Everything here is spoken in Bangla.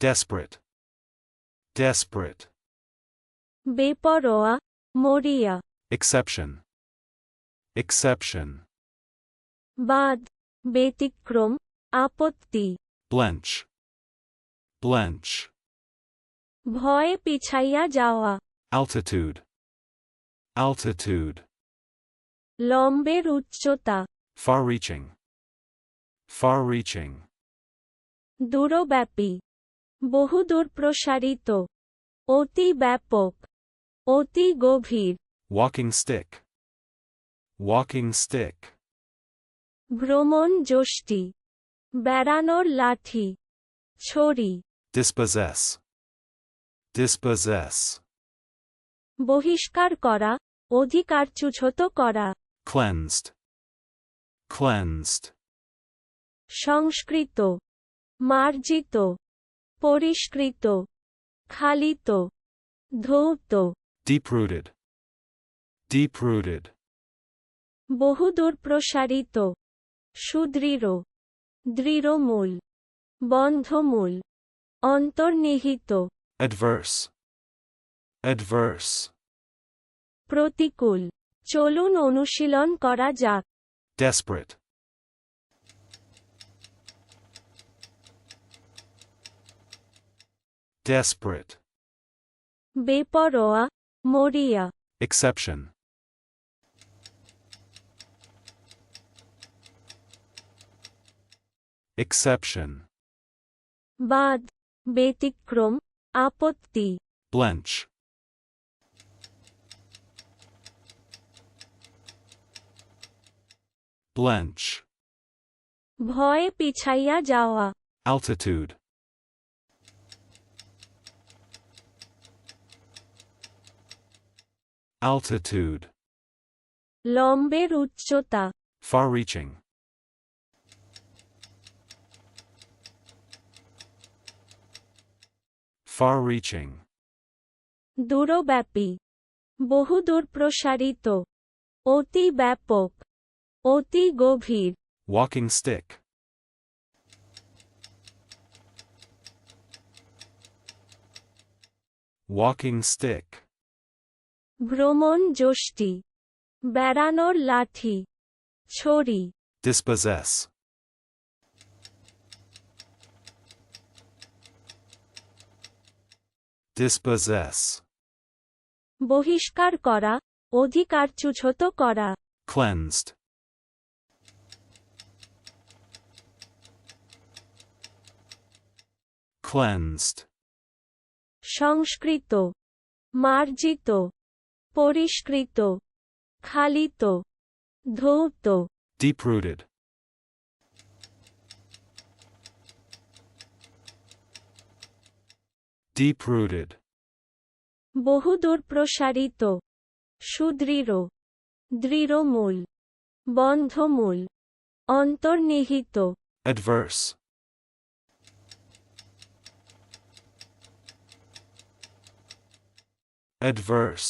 desperate, desperate, বেপরোয়া মরিয়া exception, exception, বাদ ব্যতিক্রম আপত্তি blench, blench, ভয়ে পিছাইয়া যাওয়া altitude, altitude, লম্বের উচ্চতা far reaching, far reaching, দূরব্যাপী বহুদূর প্রসারিত অতি ব্যাপক অতি গভীর। ওয়াকিং স্টিক ওয়াকিং স্টিক ভ্রমণ যষ্টি বেড়ানোর লাঠি ছড়ি। ডিসপজেস ডিসপজেস বহিষ্কার করা অধিকার চুছত করা। ক্লেন্সড ক্লেন্সড সংস্কৃত মার্জিত। পরিষ্কৃত খালিত ধৌত deep rooted, deep rooted, বহুদূর প্রসারিত সুদৃঢ় দৃঢ়মূল বন্ধমূল অন্তর্নিহিত adverse, adverse, প্রতিকূল চলুন অনুশীলন করা যাক। Desperate, desperate, বেপরোয়া মরিয়া exception, exception, বাদ ব্যতিক্রম আপত্তি blench, blench, ভয়ে পিছাইয়া যাওয়া altitude, altitude, লম্বের উচ্চতা far reaching, far reaching, দূরব্যাপী বহুদূর প্রসারিত অতি ব্যাপক অতি গভীর walking stick, walking stick, ভ্রমণ যষ্টি বেড়ানোর লাঠি ছড়ি। Dispossess, dispossess, বহিষ্কার করা অধিকার অধিকারচ্যুত করা। Cleansed, cleansed, সংস্কৃত মার্জিত। পরিষ্কৃত খালিত ধৌত। Deep rooted, deep rooted, বহুদূর প্রসারিত সুদৃঢ় দৃঢ়মূল বন্ধমূল অন্তর্নিহিত। Adverse, adverse,